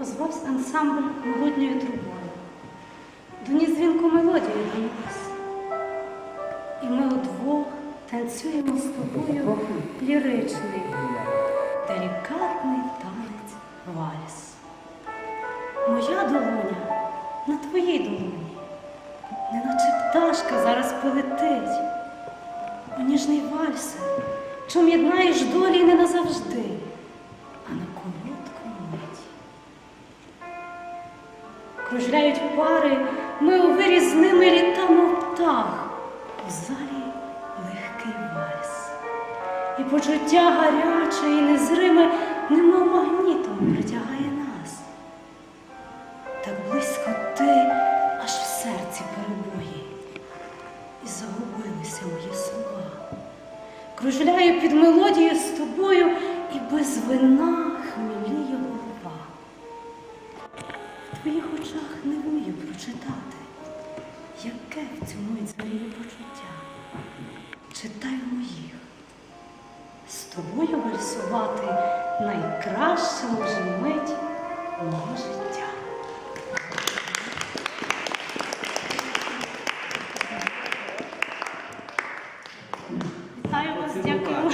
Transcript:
Озвався ансамбль могутньою трубою. Доніс дзвінку мелодію до. І ми удвох танцюємо з тобою ліричний, делікатний танець вальс. Моя долоня на твоїй долоні, неначе пташка зараз полетить. У ніжний вальс, чом єднаєш долі не назавжди, а на коротку мить. Кружляють пари, ми у вирі з ними літамо птах. У залі легкий вальс. І почуття гаряче і незриме, немов магнітом притягає нас. Так близько ти, аж в серці перебої, і загубилися мої слова. Кружляю під мелодією з тобою, і без вина хмеліє голова. В твоїх очах не вмію прочитати, яке в цю мить почуття. Читай моїх. З тобою вальсувати найкраща може мить мого життя. Вітаю вас, дякую.